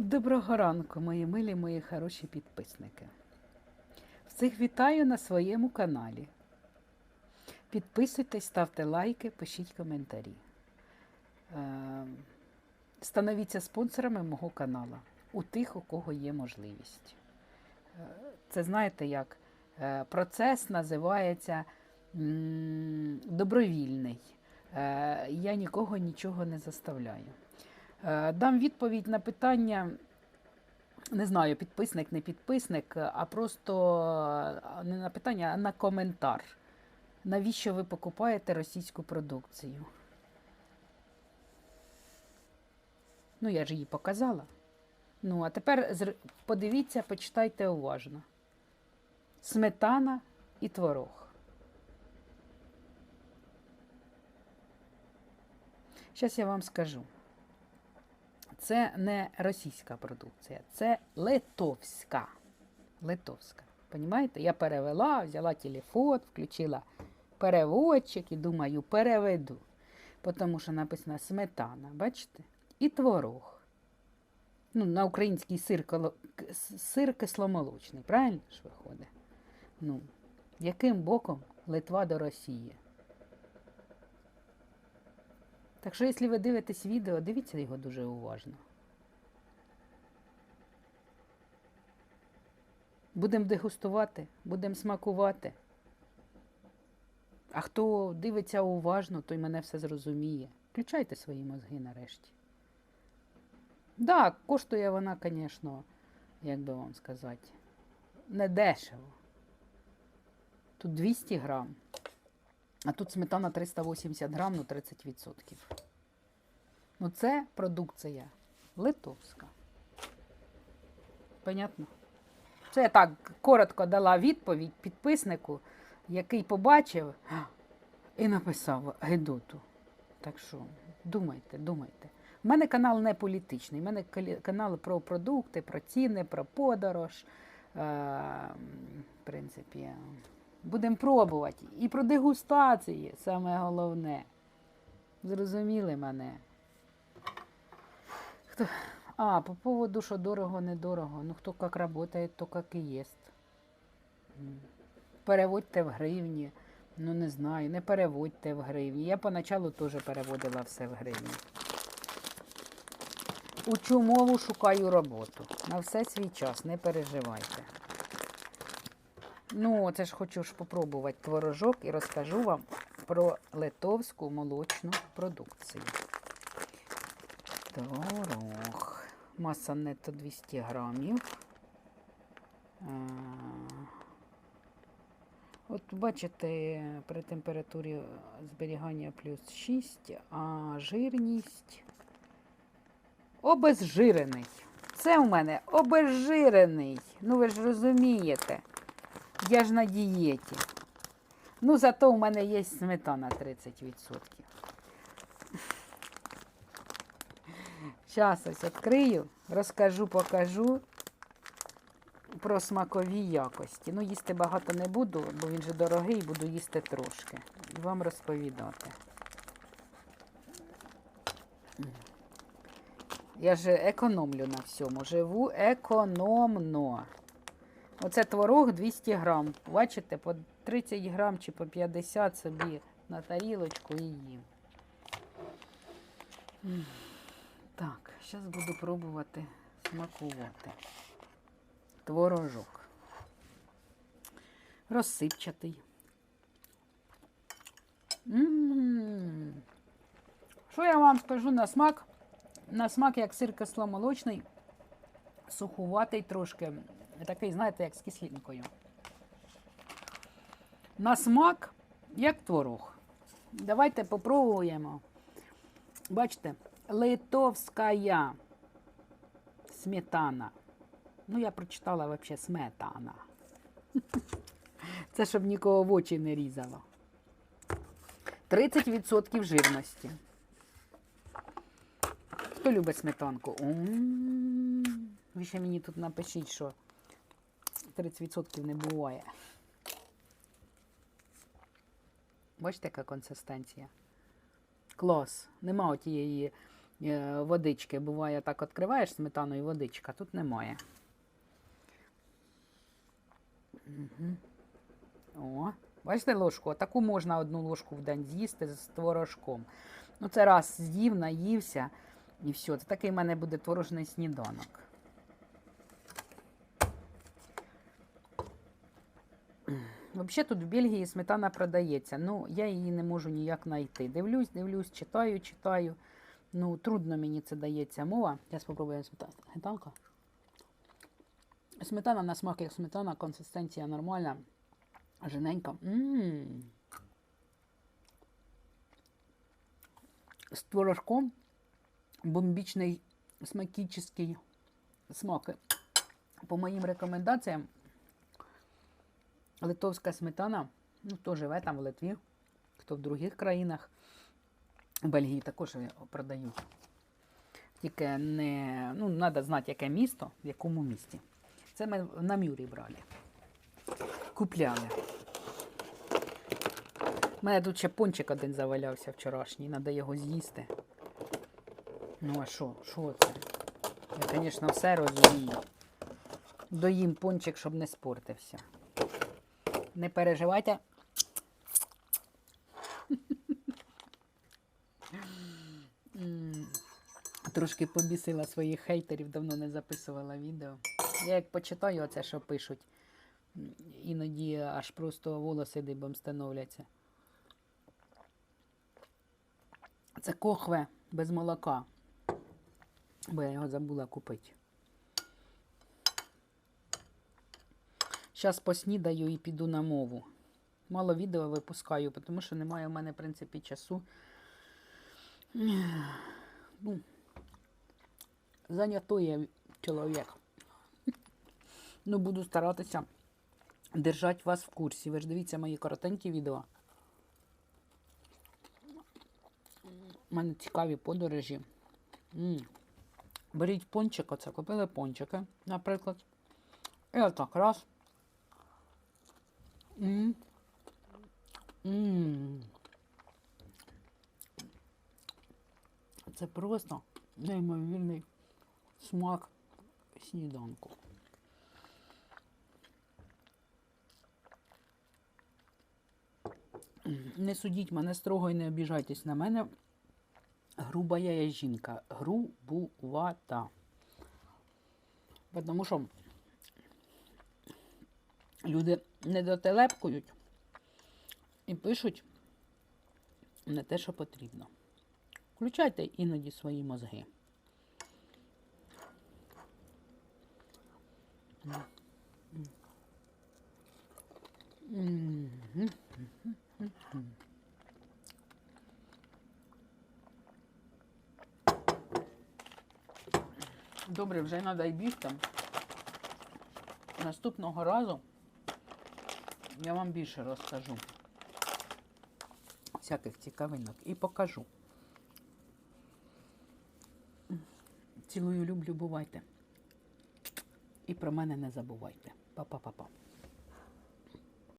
Доброго ранку, мої милі, мої хороші підписники. Всіх вітаю на своєму каналі. Підписуйтесь, ставте лайки, пишіть коментарі. Е, Становіться спонсорами мого каналу у тих, у кого є можливість. Е, Це знаєте як? Е, Процес називається добровільний. Я нікого нічого не заставляю. Е, Дам відповідь на питання, не знаю, підписник, не підписник, а просто е, не на питання, а на коментар. Навіщо ви покупаєте російську продукцію? Ну, я ж її показала. Ну, а тепер подивіться, почитайте уважно. Сметана і творог. Зараз я вам скажу. Це не російська продукція, це литовська. Литовська. Понімаєте? Я перевела, взяла телефон, включила переводчик і думаю, переведу. Тому що написано сметана, бачите? І творог. Ну, на український сир, сир кисломолочний, правильно ж виходить? Ну, яким боком Литва до Росії? Так що, якщо ви дивитесь відео, дивіться його дуже уважно. Будемо дегустувати, будемо смакувати. А хто дивиться уважно, той мене все зрозуміє. Включайте свої мозги нарешті. Так, коштує вона, звісно, як би вам сказати, не дешево. Тут 200 грам. А тут сметана 380 грам, ну 30%. Ну це продукція литовська. Понятно? Це я так коротко дала відповідь підписнику, який побачив і написав Гедоту. Так що думайте, думайте. У мене канал не політичний, у мене канал про продукти, про ціни, про подорож. Е, в принципі, будемо пробувати. І про дегустації, саме головне. Зрозуміли мене? Хто... А, по поводу, що дорого, недорого. Ну, хто як працює, то як і єсть. Переводьте в гривні. Ну, не знаю, не переводьте в гривні. Я поначалу теж переводила все в гривні. Учу мову, шукаю роботу. На все свій час, не переживайте. Ну, це ж хочу ж попробувати творожок і розкажу вам про литовську молочну продукцію. Творог. Маса нетто 200 грамів. От бачите, при температурі зберігання плюс 6, а жирність обезжирений. Це у мене обезжирений. Ну ви ж розумієте. Я ж на дієті. Ну, зато у мене є сметана 30%. Зараз ось відкрию, розкажу, покажу про смакові якості. Ну, їсти багато не буду, бо він же дорогий, буду їсти трошки. І вам розповідати. Я ж економлю на всьому. Живу економно. Оце творог 200 грам. Бачите, по 30 грам чи по 50 собі на тарілочку і їм. Так, зараз буду пробувати смакувати. Творожок. Розсипчатий. Що я вам скажу на смак? На смак, як сир кисломолочний, сухуватий трошки. Такий, знаєте, як з кислинкою. На смак, як творог. Давайте попробуємо. Бачите, литовська сметана. Ну, я прочитала взагалі сметана. Це щоб нікого в очі не різало. 30% жирності. Хто любить сметанку? Ви ще мені тут напишіть, що 30% не буває. Бачите, яка консистенція? Клас. Нема отієї е, водички. Буває, так відкриваєш сметану і водичка, тут немає. Угу. О, бачите ложку? Таку можна одну ложку в день з'їсти з творожком. Ну, це раз з'їв, наївся і все. Це такий в мене буде творожний сніданок. Взагалі тут в Бельгії сметана продається. Ну, я її не можу ніяк знайти. Дивлюсь, дивлюсь, читаю, читаю. Ну, трудно мені це дається мова. Я спробую. Сметанка. Сметана на смак як сметана, консистенція нормальна. Жененька. М. З творожком бомбічний смакічний смак. По моїм рекомендаціям, литовська сметана, ну, хто живе там в Литві, хто в других країнах, в Бельгії також продають. Тільки не, ну, треба знати, яке місто, в якому місті. Це ми на Мюрі брали. Купляли. У мене тут ще пончик один завалявся вчорашній, треба його з'їсти. Ну а що? Що це? Я, звісно, все розумію. Доїм пончик, щоб не спортився. Не переживайте. Трошки побісила своїх хейтерів, давно не записувала відео. Я як почитаю оце, що пишуть, іноді аж просто волоси дибом становляться. Це кохве без молока. Бо я його забула купити. Зараз поснідаю і піду на мову. Мало відео випускаю, тому що немає в мене, в принципі, часу. Ну, я чоловік. Ну, буду старатися держати вас в курсі. Ви ж дивіться мої коротенькі відео. У мене цікаві подорожі. Беріть пончик, оце купили пончики, наприклад. І отак раз. М. М. Це просто неймовірний смак сніданку. Не судіть мене строго і не обіжайтесь на мене. Груба я жінка. Грубувата. Тому що люди не дотелепкують і пишуть не те, що потрібно. Включайте іноді свої мозги. Добре, вже треба й бігти. Наступного разу я вам більше розкажу всяких цікавинок і покажу. Цілую, люблю, бувайте. І про мене не забувайте. Па-па-па-па.